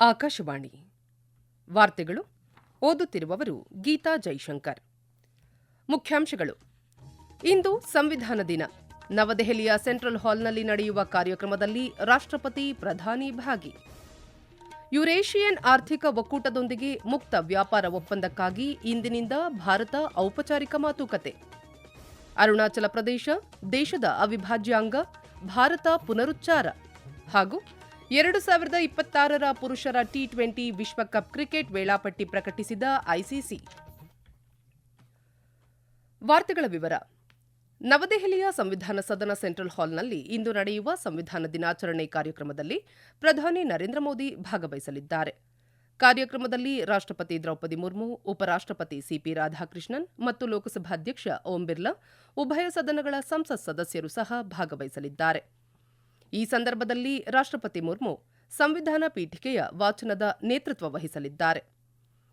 ಆಕಾಶವಾಣಿ. ವಾರ್ತೆಗಳು ಓದುತ್ತಿರುವವರು ಗೀತಾ ಜೈಶಂಕರ್. ಮುಖ್ಯಾಂಶಗಳು. ಇಂದು ಸಂವಿಧಾನ ದಿನ. ನವದೆಹಲಿಯ ಸೆಂಟ್ರಲ್ ಹಾಲ್ನಲ್ಲಿ ನಡೆಯುವ ಕಾರ್ಯಕ್ರಮದಲ್ಲಿ ರಾಷ್ಟ್ರಪತಿ ಪ್ರಧಾನಿ ಭಾಗಿ. ಯುರೇಷಿಯನ್ ಆರ್ಥಿಕ ಒಕ್ಕೂಟದೊಂದಿಗೆ ಮುಕ್ತ ವ್ಯಾಪಾರ ಒಪ್ಪಂದಕ್ಕಾಗಿ ಇಂದಿನಿಂದ ಭಾರತ ಔಪಚಾರಿಕ ಮಾತುಕತೆ. ಅರುಣಾಚಲ ಪ್ರದೇಶ ದೇಶದ ಅವಿಭಾಜ್ಯ ಅಂಗ ಭಾರತ ಪುನರುಚ್ಚಾರ. ಹಾಗೂ ಎರಡು ಸಾವಿರದ ಇಪ್ಪತ್ತಾರರ ಪುರುಷರ ಟಿ ಟ್ವೆಂಟಿ ವಿಶ್ವಕಪ್ ಕ್ರಿಕೆಟ್ ವೇಳಾಪಟ್ಟಿ ಪ್ರಕಟಿಸಿದ ಐಸಿಸಿ. ವಾರ್ತೆಗಳ ವಿವರ. ನವದೆಹಲಿಯ ಸಂವಿಧಾನ ಸದನ ಸೆಂಟ್ರಲ್ ಹಾಲ್ನಲ್ಲಿ ಇಂದು ನಡೆಯುವ ಸಂವಿಧಾನ ದಿನಾಚರಣೆ ಕಾರ್ಯಕ್ರಮದಲ್ಲಿ ಪ್ರಧಾನಿ ನರೇಂದ್ರ ಮೋದಿ ಭಾಗವಹಿಸಲಿದ್ದಾರೆ. ಕಾರ್ಯಕ್ರಮದಲ್ಲಿ ರಾಷ್ಟ್ರಪತಿ ದ್ರೌಪದಿ ಮುರ್ಮು, ಉಪರಾಷ್ಟ್ರಪತಿ ಸಿಪಿ ರಾಧಾಕೃಷ್ಣನ್ ಮತ್ತು ಲೋಕಸಭಾಧ್ಯಕ್ಷ ಓಂ ಬಿರ್ಲಾ, ಉಭಯ ಸದನಗಳ ಸಂಸತ್ ಸದಸ್ಯರು ಸಹ ಭಾಗವಹಿಸಲಿದ್ದಾರೆ. ಈ ಸಂದರ್ಭದಲ್ಲಿ ರಾಷ್ಟ್ರಪತಿ ಮುರ್ಮು ಸಂವಿಧಾನ ಪೀಠಿಕೆಯ ವಾಚನದ ನೇತೃತ್ವ ವಹಿಸಲಿದ್ದಾರೆ.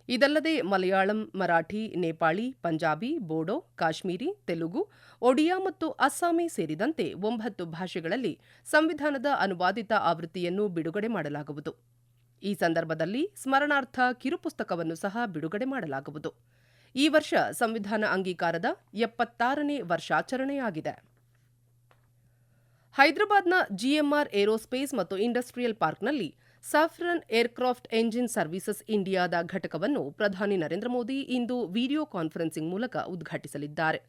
ಇದಲ್ಲದೆ ಮಲಯಾಳಂ, ಮರಾಠಿ, ನೇಪಾಳಿ, ಪಂಜಾಬಿ, ಬೋಡೋ, ಕಾಶ್ಮೀರಿ, ತೆಲುಗು, ಒಡಿಯಾ ಮತ್ತು ಅಸ್ಸಾಮಿ ಸೇರಿದಂತೆ ಒಂಬತ್ತು ಭಾಷೆಗಳಲ್ಲಿ ಸಂವಿಧಾನದ ಅನುವಾದಿತ ಆವೃತ್ತಿಯನ್ನು ಬಿಡುಗಡೆ ಮಾಡಲಾಗುವುದು. ಈ ಸಂದರ್ಭದಲ್ಲಿ ಸ್ಮರಣಾರ್ಥ ಕಿರುಪುಸ್ತಕವನ್ನು ಸಹ ಬಿಡುಗಡೆ ಮಾಡಲಾಗುವುದು. ಈ ವರ್ಷ ಸಂವಿಧಾನ ಅಂಗೀಕಾರದ ಎಪ್ಪತ್ತಾರನೇ ವರ್ಷಾಚರಣೆಯಾಗಿದೆ. ಹೈದರಾಬಾದ್ನ ಜಿಎಂಆರ್ ಏರೋಸ್ಪೇಸ್ ಮತ್ತು ಇಂಡಸ್ಟ್ರಿಯಲ್ ಪಾರ್ಕ್ನಲ್ಲಿ ಸಾಫ್ರನ್ ಏರ್ಕ್ರಾಫ್ಟ್ ಎಂಜಿನ್ ಸರ್ವೀಸಸ್ ಇಂಡಿಯಾದ ಘಟಕವನ್ನು ಪ್ರಧಾನಿ ನರೇಂದ್ರ ಮೋದಿ ಇಂದು ವಿಡಿಯೋ ಕಾನ್ಫರೆನ್ಸಿಂಗ್ ಮೂಲಕ ಉದ್ಘಾಟಿಸಲಿದ್ದಾರೆ.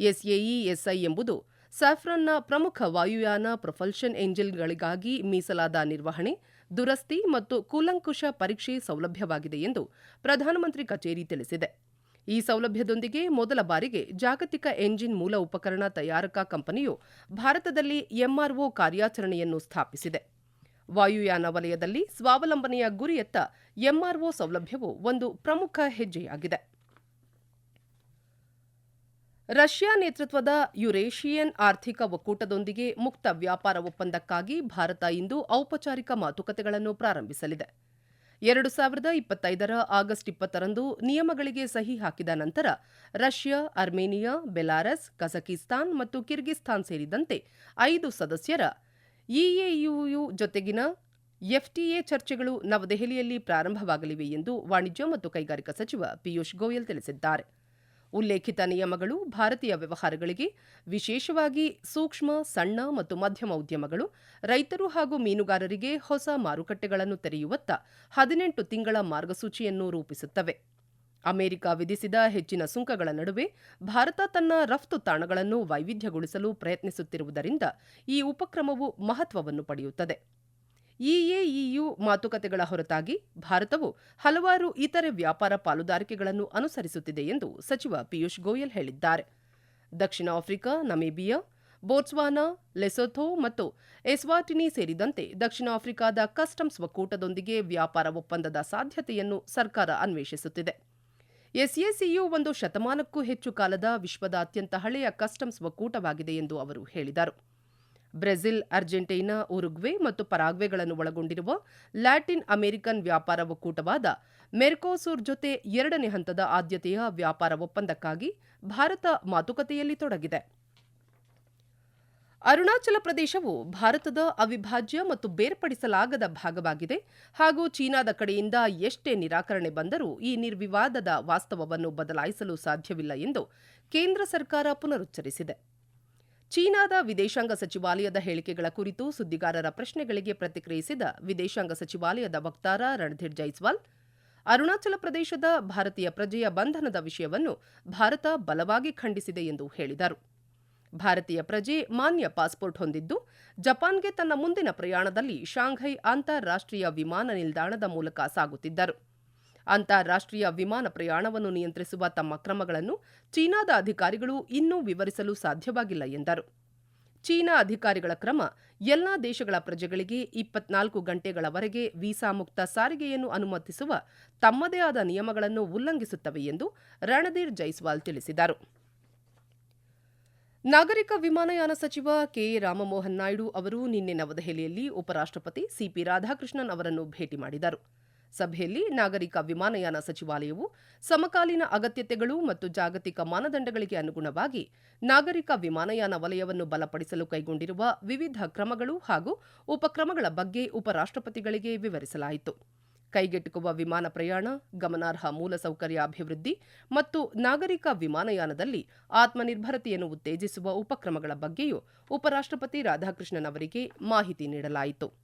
ಎಸ್ಎಇ, ಎಸ್ಐ ಎಂಬುದು ಸಾಫ್ರನ್ನ ಪ್ರಮುಖ ವಾಯುಯಾನ ಪ್ರೊಫಲ್ಷನ್ ಎಂಜಿನ್ಗಳಿಗಾಗಿ ಮೀಸಲಾದ ನಿರ್ವಹಣೆ, ದುರಸ್ತಿ ಮತ್ತು ಕೂಲಂಕುಷ ಪರೀಕ್ಷೆ ಸೌಲಭ್ಯವಾಗಿದೆ ಎಂದು ಪ್ರಧಾನಮಂತ್ರಿ ಕಚೇರಿ ತಿಳಿಸಿದೆ. ಈ ಸೌಲಭ್ಯದೊಂದಿಗೆ ಮೊದಲ ಬಾರಿಗೆ ಜಾಗತಿಕ ಎಂಜಿನ್ ಮೂಲ ಉಪಕರಣ ತಯಾರಕ ಕಂಪನಿಯು ಭಾರತದಲ್ಲಿ ಎಂಆರ್ಒ ಕಾರ್ಯಾಚರಣೆಯನ್ನು ಸ್ಥಾಪಿಸಿದೆ. ವಾಯುಯಾನ ವಲಯದಲ್ಲಿ ಸ್ವಾವಲಂಬನೆಯ ಗುರಿಯತ್ತ ಎಂಆರ್ಒ ಸೌಲಭ್ಯವು ಒಂದು ಪ್ರಮುಖ ಹೆಜ್ಜೆಯಾಗಿದೆ. ರಷ್ಯಾ ನೇತೃತ್ವದ ಯುರೇಷಿಯನ್ ಆರ್ಥಿಕ ಒಕ್ಕೂಟದೊಂದಿಗೆ ಮುಕ್ತ ವ್ಯಾಪಾರ ಒಪ್ಪಂದಕ್ಕಾಗಿ ಭಾರತ ಇಂದು ಔಪಚಾರಿಕ ಮಾತುಕತೆಗಳನ್ನು ಪ್ರಾರಂಭಿಸಲಿದೆ. ಎರಡು ಸಾವಿರದ ಇಪ್ಪತ್ತೈದರ ಆಗಸ್ಟ್ ಇಪ್ಪತ್ತರಂದು ನಿಯಮಗಳಿಗೆ ಸಹಿ ಹಾಕಿದ ನಂತರ ರಷ್ಯಾ, ಅರ್ಮೇನಿಯಾ, ಬೆಲಾರಸ್, ಕಜಕಿಸ್ತಾನ್ ಮತ್ತು ಕಿರ್ಗಿಸ್ತಾನ್ ಸೇರಿದಂತೆ ಐದು ಸದಸ್ಯರ ಇಎಯುಯು ಜೊತೆಗಿನ ಎಫ್ಟಿಎ ಚರ್ಚೆಗಳು ನವದೆಹಲಿಯಲ್ಲಿ ಪ್ರಾರಂಭವಾಗಲಿವೆ ಎಂದು ವಾಣಿಜ್ಯ ಮತ್ತು ಕೈಗಾರಿಕಾ ಸಚಿವ ಪಿಯೂಷ್ ಗೋಯಲ್ ತಿಳಿಸಿದ್ದಾರೆ. ಉಲ್ಲೇಖಿತ ನಿಯಮಗಳು ಭಾರತೀಯ ವ್ಯವಹಾರಗಳಿಗೆ, ವಿಶೇಷವಾಗಿ ಸೂಕ್ಷ್ಮ, ಸಣ್ಣ ಮತ್ತು ಮಧ್ಯಮ ಉದ್ಯಮಗಳು, ರೈತರು ಹಾಗೂ ಮೀನುಗಾರರಿಗೆ ಹೊಸ ಮಾರುಕಟ್ಟೆಗಳನ್ನು ತೆರೆಯುವತ್ತ ಹದಿನೆಂಟು ತಿಂಗಳ ಮಾರ್ಗಸೂಚಿಯನ್ನು ರೂಪಿಸುತ್ತವೆ. ಅಮೆರಿಕ ವಿಧಿಸಿದ ಹೆಚ್ಚಿನ ಸುಂಕಗಳ ನಡುವೆ ಭಾರತ ತನ್ನ ರಫ್ತು ತಾಣಗಳನ್ನು ವೈವಿಧ್ಯಗೊಳಿಸಲು ಪ್ರಯತ್ನಿಸುತ್ತಿರುವುದರಿಂದ ಈ ಉಪಕ್ರಮವು ಮಹತ್ವವನ್ನು ಪಡೆಯುತ್ತದೆ. ಇಎಇಯು ಮಾತುಕತೆಗಳ ಹೊರತಾಗಿ ಭಾರತವು ಹಲವಾರು ಇತರೆ ವ್ಯಾಪಾರ ಪಾಲುದಾರಿಕೆಗಳನ್ನು ಅನುಸರಿಸುತ್ತಿದೆ ಎಂದು ಸಚಿವ ಪಿಯೂಷ್ ಗೋಯಲ್ ಹೇಳಿದ್ದಾರೆ. ದಕ್ಷಿಣ ಆಫ್ರಿಕಾ, ನಮೀಬಿಯಾ, ಬೋಟ್ಸ್ವಾನಾ, ಲೆಸೊಥೊ ಮತ್ತು ಎಸ್ವಾಟಿನಿ ಸೇರಿದಂತೆ ದಕ್ಷಿಣ ಆಫ್ರಿಕಾದ ಕಸ್ಟಮ್ಸ್ ಒಕ್ಕೂಟದೊಂದಿಗೆ ವ್ಯಾಪಾರ ಒಪ್ಪಂದದ ಸಾಧ್ಯತೆಯನ್ನು ಸರ್ಕಾರ ಅನ್ವೇಷಿಸುತ್ತಿದೆ. ಎಸ್ಎಸಿಯು ಒಂದು ಶತಮಾನಕ್ಕೂ ಹೆಚ್ಚು ಕಾಲದ ವಿಶ್ವದ ಅತ್ಯಂತ ಹಳೆಯ ಕಸ್ಟಮ್ಸ್ ಒಕ್ಕೂಟವಾಗಿದೆ ಎಂದು ಅವರು ಹೇಳಿದರು. ಬ್ರೆಜಿಲ್, ಅರ್ಜೆಂಟೈನಾ, ಉರುಗ್ವೆ ಮತ್ತು ಪರಾಗ್ವೆಗಳನ್ನು ಒಳಗೊಂಡಿರುವ ಲ್ಯಾಟಿನ್ ಅಮೆರಿಕನ್ ವ್ಯಾಪಾರ ಒಕ್ಕೂಟವಾದ ಮೆರ್ಕೋಸೂರ್ ಜೊತೆ ಎರಡನೇ ಹಂತದ ಆದ್ಯತೆಯ ವ್ಯಾಪಾರ ಒಪ್ಪಂದಕ್ಕಾಗಿ ಭಾರತ ಮಾತುಕತೆಯಲ್ಲಿ ತೊಡಗಿದೆ. ಅರುಣಾಚಲ ಪ್ರದೇಶವು ಭಾರತದ ಅವಿಭಾಜ್ಯ ಮತ್ತು ಬೇರ್ಪಡಿಸಲಾಗದ ಭಾಗವಾಗಿದೆ ಹಾಗೂ ಚೀನಾದ ಕಡೆಯಿಂದ ಎಷ್ಟೇ ನಿರಾಕರಣೆ ಬಂದರೂ ಈ ನಿರ್ವಿವಾದದ ವಾಸ್ತವವನ್ನು ಬದಲಾಯಿಸಲು ಸಾಧ್ಯವಿಲ್ಲ ಎಂದು ಕೇಂದ್ರ ಸರ್ಕಾರ ಪುನರುಚ್ಚರಿಸಿದೆ. ಚೀನಾದ ವಿದೇಶಾಂಗ ಸಚಿವಾಲಯದ ಹೇಳಿಕೆಗಳ ಕುರಿತು ಸುದ್ದಿಗಾರರ ಪ್ರಶ್ನೆಗಳಿಗೆ ಪ್ರತಿಕ್ರಿಯಿಸಿದ ವಿದೇಶಾಂಗ ಸಚಿವಾಲಯದ ವಕ್ತಾರ ರಣಧೀರ್ ಜೈಸ್ವಾಲ್, ಅರುಣಾಚಲ ಪ್ರದೇಶದ ಭಾರತೀಯ ಪ್ರಜೆಯ ಬಂಧನದ ವಿಷಯವನ್ನು ಭಾರತ ಬಲವಾಗಿ ಖಂಡಿಸಿದೆ ಎಂದು ಹೇಳಿದರು. ಭಾರತೀಯ ಪ್ರಜೆ ಮಾನ್ಯ ಪಾಸ್ಪೋರ್ಟ್ ಹೊಂದಿದ್ದು, ಜಪಾನ್ಗೆ ತನ್ನ ಮುಂದಿನ ಪ್ರಯಾಣದಲ್ಲಿ ಶಾಂಘೈ ಅಂತಾರಾಷ್ಟೀಯ ವಿಮಾನ ನಿಲ್ದಾಣದ ಮೂಲಕ ಸಾಗುತ್ತಿದ್ದರು. ಅಂತಾರಾಷ್ಟೀಯ ವಿಮಾನ ಪ್ರಯಾಣವನ್ನು ನಿಯಂತ್ರಿಸುವ ತಮ್ಮ ಕ್ರಮಗಳನ್ನು ಚೀನಾದ ಅಧಿಕಾರಿಗಳು ಇನ್ನೂ ವಿವರಿಸಲು ಸಾಧ್ಯವಾಗಿಲ್ಲ ಎಂದರು. ಚೀನಾ ಅಧಿಕಾರಿಗಳ ಕ್ರಮ ಎಲ್ಲಾ ದೇಶಗಳ ಪ್ರಜೆಗಳಿಗೆ ಇಪ್ಪತ್ನಾಲ್ಕು ಗಂಟೆಗಳವರೆಗೆ ವೀಸಾ ಮುಕ್ತ ಸಾರಿಗೆಯನ್ನು ಅನುಮತಿಸುವ ತಮ್ಮದೇ ಆದ ನಿಯಮಗಳನ್ನು ಉಲ್ಲಂಘಿಸುತ್ತವೆ ಎಂದು ರಣಧೀರ್ ಜೈಸ್ವಾಲ್ ತಿಳಿಸಿದರು. ನಾಗರಿಕ ವಿಮಾನಯಾನ ಸಚಿವ ಕೆ. ರಾಮಮೋಹನ್ ನಾಯ್ಡು ಅವರು ನಿನ್ನೆ ನವದೆಹಲಿಯಲ್ಲಿ ಉಪರಾಷ್ಟಪತಿ ಸಿಪಿ ರಾಧಾಕೃಷ್ಣನ್ ಅವರನ್ನು ಭೇಟಿ ಮಾಡಿದರು. ಸಭೆಯಲ್ಲಿ ನಾಗರಿಕ ವಿಮಾನಯಾನ ಸಚಿವಾಲಯವು ಸಮಕಾಲೀನ ಅಗತ್ಯತೆಗಳು ಮತ್ತು ಜಾಗತಿಕ ಮಾನದಂಡಗಳಿಗೆ ಅನುಗುಣವಾಗಿ ನಾಗರಿಕ ವಿಮಾನಯಾನ ವಲಯವನ್ನು ಬಲಪಡಿಸಲು ಕೈಗೊಂಡಿರುವ ವಿವಿಧ ಕ್ರಮಗಳು ಹಾಗೂ ಉಪಕ್ರಮಗಳ ಬಗ್ಗೆ ಉಪರಾಷ್ಟಪತಿಗಳಿಗೆ ವಿವರಿಸಲಾಯಿತು. ಕೈಗೆಟುಕುವ ವಿಮಾನ ಪ್ರಯಾಣ, ಗಮನಾರ್ಹ ಮೂಲಸೌಕರ್ಯ ಅಭಿವೃದ್ಧಿ ಮತ್ತು ನಾಗರಿಕ ವಿಮಾನಯಾನದಲ್ಲಿ ಆತ್ಮನಿರ್ಭರತೆಯನ್ನು ಉತ್ತೇಜಿಸುವ ಉಪಕ್ರಮಗಳ ಬಗ್ಗೆಯೂ ಉಪರಾಷ್ಟಪತಿ ರಾಧಾಕೃಷ್ಣನ್ ಅವರಿಗೆ ಮಾಹಿತಿ ನೀಡಲಾಯಿತು.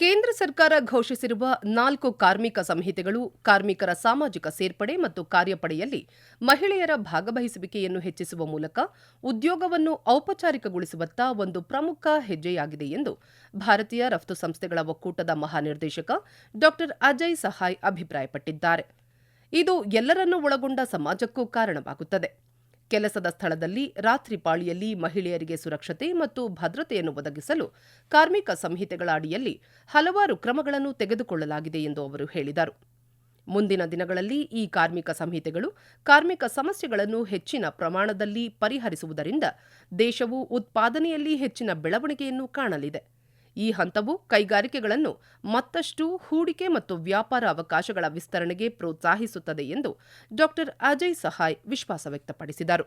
ಕೇಂದ್ರ ಸರ್ಕಾರ ಘೋಷಿಸಿರುವ ನಾಲ್ಕು ಕಾರ್ಮಿಕ ಸಂಹಿತೆಗಳು, ಕಾರ್ಮಿಕರ ಸಾಮಾಜಿಕ ಸೇರ್ಪಡೆ ಮತ್ತು ಕಾರ್ಯಪಡೆಯಲ್ಲಿ ಮಹಿಳೆಯರ ಭಾಗವಹಿಸುವಿಕೆಯನ್ನು ಹೆಚ್ಚಿಸುವ ಮೂಲಕ ಉದ್ಯೋಗವನ್ನು ಔಪಚಾರಿಕಗೊಳಿಸುವತ್ತ ಒಂದು ಪ್ರಮುಖ ಹೆಜ್ಜೆಯಾಗಿದೆ ಎಂದು ಭಾರತೀಯ ರಫ್ತು ಸಂಸ್ಥೆಗಳ ಒಕ್ಕೂಟದ ಮಹಾನಿರ್ದೇಶಕ ಡಾ. ಅಜಯ್ ಸಹಾಯ್ ಅಭಿಪ್ರಾಯಪಟ್ಟಿದ್ದಾರೆ. ಇದು ಎಲ್ಲರನ್ನೂ ಒಳಗೊಂಡ ಸಮಾಜಕ್ಕೂ ಕಾರಣವಾಗುತ್ತದೆ. ಕೆಲಸದ ಸ್ಥಳದಲ್ಲಿ ರಾತ್ರಿ ಪಾಳಿಯಲ್ಲಿ ಮಹಿಳೆಯರಿಗೆ ಸುರಕ್ಷತೆ ಮತ್ತು ಭದ್ರತೆಯನ್ನು ಒದಗಿಸಲು ಕಾರ್ಮಿಕ ಸಂಹಿತೆಗಳ ಅಡಿಯಲ್ಲಿ ಹಲವಾರು ಕ್ರಮಗಳನ್ನು ತೆಗೆದುಕೊಳ್ಳಲಾಗಿದೆ ಎಂದು ಅವರು ಹೇಳಿದರು. ಮುಂದಿನ ದಿನಗಳಲ್ಲಿ ಈ ಕಾರ್ಮಿಕ ಸಂಹಿತೆಗಳು ಕಾರ್ಮಿಕ ಸಮಸ್ಯೆಗಳನ್ನು ಹೆಚ್ಚಿನ ಪ್ರಮಾಣದಲ್ಲಿ ಪರಿಹರಿಸುವುದರಿಂದ ದೇಶವು ಉತ್ಪಾದನೆಯಲ್ಲಿ ಹೆಚ್ಚಿನ ಬೆಳವಣಿಗೆಯನ್ನು ಕಾಣಲಿದೆ. ಈ ಹಂತವು ಕೈಗಾರಿಕೆಗಳನ್ನು ಮತ್ತಷ್ಟು ಹೂಡಿಕೆ ಮತ್ತು ವ್ಯಾಪಾರ ಅವಕಾಶಗಳ ವಿಸ್ತರಣೆಗೆ ಪ್ರೋತ್ಸಾಹಿಸುತ್ತದೆ ಎಂದು ಡಾ ಅಜಯ್ ಸಹಾಯ್ ವಿಶ್ವಾಸ ವ್ಯಕ್ತಪಡಿಸಿದರು.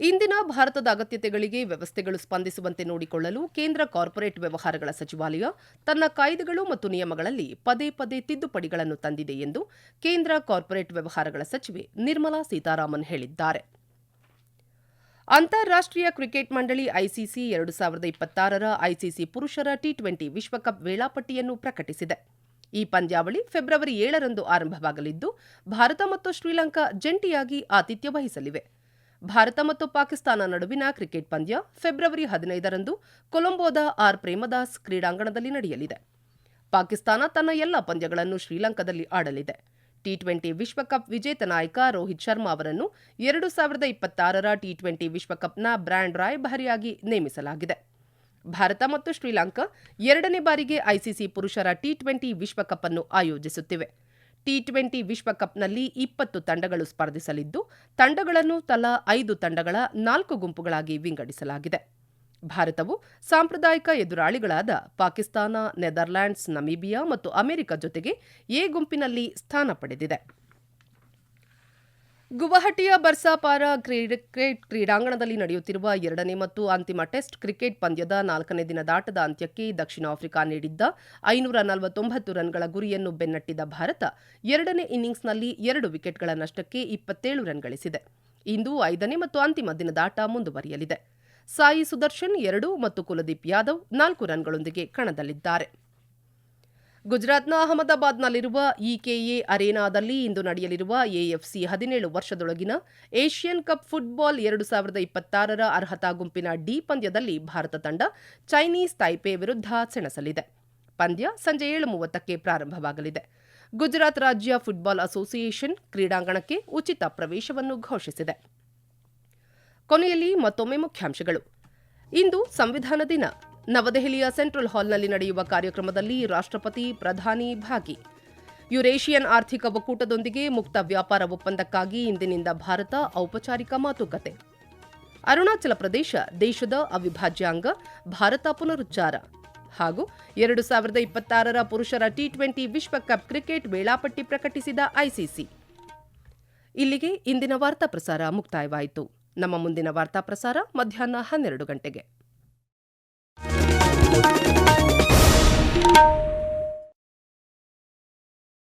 ಇಂದಿನ ಭಾರತದ ಅಗತ್ಯತೆಗಳಿಗೆ ವ್ಯವಸ್ಥೆಗಳು ಸ್ಪಂದಿಸುವಂತೆ ನೋಡಿಕೊಳ್ಳಲು ಕೇಂದ್ರ ಕಾರ್ಪೊರೇಟ್ ವ್ಯವಹಾರಗಳ ಸಚಿವಾಲಯ ತನ್ನ ಕಾಯ್ದೆಗಳು ಮತ್ತು ನಿಯಮಗಳಲ್ಲಿ ಪದೇ ಪದೇ ತಿದ್ದುಪಡಿಗಳನ್ನು ತಂದಿದೆ ಎಂದು ಕೇಂದ್ರ ಕಾರ್ಪೊರೇಟ್ ವ್ಯವಹಾರಗಳ ಸಚಿವೆ ನಿರ್ಮಲಾ ಸೀತಾರಾಮನ್ ಹೇಳಿದ್ದಾರೆ. ಅಂತಾರಾಷ್ಟೀಯ ಕ್ರಿಕೆಟ್ ಮಂಡಳಿ ಐಸಿಸಿ ಎರಡು ಸಾವಿರದ ಇಪ್ಪತ್ತಾರರ ಐಸಿಸಿ ಪುರುಷರ ಟಿ ಟ್ವೆಂಟಿ ವಿಶ್ವಕಪ್ ವೇಳಾಪಟ್ಟಿಯನ್ನು ಪ್ರಕಟಿಸಿದೆ. ಈ ಪಂದ್ಯಾವಳಿ ಫೆಬ್ರವರಿ ಏಳರಂದು ಆರಂಭವಾಗಲಿದ್ದು, ಭಾರತ ಮತ್ತು ಶ್ರೀಲಂಕಾ ಜಂಟಿಯಾಗಿ ಆತಿಥ್ಯ ವಹಿಸಲಿವೆ. ಭಾರತ ಮತ್ತು ಪಾಕಿಸ್ತಾನ ನಡುವಿನ ಕ್ರಿಕೆಟ್ ಪಂದ್ಯ ಫೆಬ್ರವರಿ ಹದಿನೈದರಂದು ಕೊಲಂಬೋದ ಆರ್ ಪ್ರೇಮದಾಸ್ ಕ್ರೀಡಾಂಗಣದಲ್ಲಿ ನಡೆಯಲಿದೆ. ಪಾಕಿಸ್ತಾನ ತನ್ನ ಎಲ್ಲ ಪಂದ್ಯಗಳನ್ನು ಶ್ರೀಲಂಕಾದಲ್ಲಿ ಆಡಲಿದೆ. ಟಿ ಟ್ವೆಂಟಿ ವಿಶ್ವಕಪ್ ವಿಜೇತ ನಾಯಕ ರೋಹಿತ್ ಶರ್ಮಾ ಅವರನ್ನು ಎರಡು ಸಾವಿರದ ಇಪ್ಪತ್ತಾರರ ಟಿ ಟ್ವೆಂಟಿ ವಿಶ್ವಕಪ್ನ ಬ್ರ್ಯಾಂಡ್ ರಾಯಭಾರಿಯಾಗಿ ನೇಮಿಸಲಾಗಿದೆ. ಭಾರತ ಮತ್ತು ಶ್ರೀಲಂಕಾ ಎರಡನೇ ಬಾರಿಗೆ ಐಸಿಸಿ ಪುರುಷರ ಟಿ ಟ್ವೆಂಟಿ ವಿಶ್ವಕಪ್ ಅನ್ನು ಆಯೋಜಿಸುತ್ತಿವೆ. ಟಿ ಟ್ವೆಂಟಿ ವಿಶ್ವಕಪ್ನಲ್ಲಿ ಇಪ್ಪತ್ತು ತಂಡಗಳು ಸ್ಪರ್ಧಿಸಲಿದ್ದು, ತಂಡಗಳನ್ನು ತಲಾ ಐದು ತಂಡಗಳ ನಾಲ್ಕು ಗುಂಪುಗಳಾಗಿ ವಿಂಗಡಿಸಲಾಗಿದೆ. ಭಾರತವು ಸಾಂಪ್ರದಾಯಿಕ ಎದುರಾಳಿಗಳಾದ ಪಾಕಿಸ್ತಾನ, ನೆದರ್ಲ್ಯಾಂಡ್ಸ್, ನಮೀಬಿಯಾ ಮತ್ತು ಅಮೆರಿಕ ಜೊತೆಗೆ ಎ ಗುಂಪಿನಲ್ಲಿ ಸ್ಥಾನ ಪಡೆದಿದೆ. ಗುವಾಹಟಿಯ ಬರ್ಸಾಪಾರ ಕ್ರಿಕೆಟ್ ಕ್ರೀಡಾಂಗಣದಲ್ಲಿ ನಡೆಯುತ್ತಿರುವ ಎರಡನೇ ಮತ್ತು ಅಂತಿಮ ಟೆಸ್ಟ್ ಕ್ರಿಕೆಟ್ ಪಂದ್ಯದ ನಾಲ್ಕನೇ ದಿನದಾಟದ ಅಂತ್ಯಕ್ಕೆ ದಕ್ಷಿಣ ಆಫ್ರಿಕಾ ನೀಡಿದ್ದ ಐನೂರ ನಲವತ್ತೊಂಬತ್ತು ರನ್ಗಳ ಗುರಿಯನ್ನು ಬೆನ್ನಟ್ಟಿದ ಭಾರತ ಎರಡನೇ ಇನ್ನಿಂಗ್ಸ್ನಲ್ಲಿ ಎರಡು ವಿಕೆಟ್ಗಳ ನಷ್ಟಕ್ಕೆ ಇಪ್ಪತ್ತೇಳು ರನ್ ಗಳಿಸಿದೆ. ಇಂದು ಐದನೇ ಮತ್ತು ಅಂತಿಮ ದಿನದಾಟ ಮುಂದುವರಿಯಲಿದೆ. ಸಾಯಿ ಸುದರ್ಶನ್ ಎರಡು ಮತ್ತು ಕುಲದೀಪ್ ಯಾದವ್ ನಾಲ್ಕು ರನ್ಗಳೊಂದಿಗೆ ಕಣದಲ್ಲಿದ್ದಾರೆ. ಗುಜರಾತ್ನ ಅಹಮದಾಬಾದ್ನಲ್ಲಿರುವ ಇಕೆಎ ಅರೇನಾದಲ್ಲಿ ಇಂದು ನಡೆಯಲಿರುವ ಎಎಫ್ಸಿ ಹದಿನೇಳು ವರ್ಷದೊಳಗಿನ ಏಷ್ಯನ್ ಕಪ್ ಫುಟ್ಬಾಲ್ ಎರಡು ಸಾವಿರದ ಇಪ್ಪತ್ತಾರರ ಅರ್ಹತಾ ಗುಂಪಿನ ಡಿ ಪಂದ್ಯದಲ್ಲಿ ಭಾರತ ತಂಡ ಚೈನೀಸ್ ತೈಪೆ ವಿರುದ್ಧ ಸೆಣಸಲಿದೆ. ಪಂದ್ಯ ಸಂಜೆ ಏಳು ಮೂವತ್ತಕ್ಕೆ ಪ್ರಾರಂಭವಾಗಲಿದೆ. ಗುಜರಾತ್ ರಾಜ್ಯ ಫುಟ್ಬಾಲ್ ಅಸೋಸಿಯೇಷನ್ ಕ್ರೀಡಾಂಗಣಕ್ಕೆ ಉಚಿತ ಪ್ರವೇಶವನ್ನು ಘೋಷಿಸಿದೆ. ಕೊನೆಯಲ್ಲಿ ಮತ್ತೊಮ್ಮೆ ಮುಖ್ಯಾಂಶಗಳು. ಇಂದು ಸಂವಿಧಾನ ದಿನ. ನವದೆಹಲಿಯ ಸೆಂಟ್ರಲ್ ಹಾಲ್ನಲ್ಲಿ ನಡೆಯುವ ಕಾರ್ಯಕ್ರಮದಲ್ಲಿ ರಾಷ್ಟ್ರಪತಿ ಪ್ರಧಾನಿ ಭಾಗಿ. ಯುರೇಷಿಯನ್ ಆರ್ಥಿಕ ಒಕ್ಕೂಟದೊಂದಿಗೆ ಮುಕ್ತ ವ್ಯಾಪಾರ ಒಪ್ಪಂದಕ್ಕಾಗಿ ಇಂದಿನಿಂದ ಭಾರತ ಔಪಚಾರಿಕ ಮಾತುಕತೆ. ಅರುಣಾಚಲ ಪ್ರದೇಶ, ದೇಶದ ಅವಿಭಾಜ್ಯ ಅಂಗ ಭಾರತ ಪುನರುಚ್ಚಾರ. ಹಾಗೂ ಎರಡು ಸಾವಿರದ ಇಪ್ಪತ್ತಾರರ ಪುರುಷರ ಟಿ ಟ್ವೆಂಟಿ ವಿಶ್ವಕಪ್ ಕ್ರಿಕೆಟ್ ವೇಳಾಪಟ್ಟಿ ಪ್ರಕಟಿಸಿದ ಐಸಿಸಿ. ಇಲ್ಲಿಗೆ ಇಂದಿನ ವಾರ್ತಾ ಪ್ರಸಾರ ಮುಕ್ತಾಯವಾಯಿತು. ನಮ್ಮ ಮುಂದಿನ ವಾರ್ತಾ ಪ್ರಸಾರ ಮಧ್ಯಾಹ್ನ ಹನ್ನೆರಡು ಗಂಟೆಗೆ.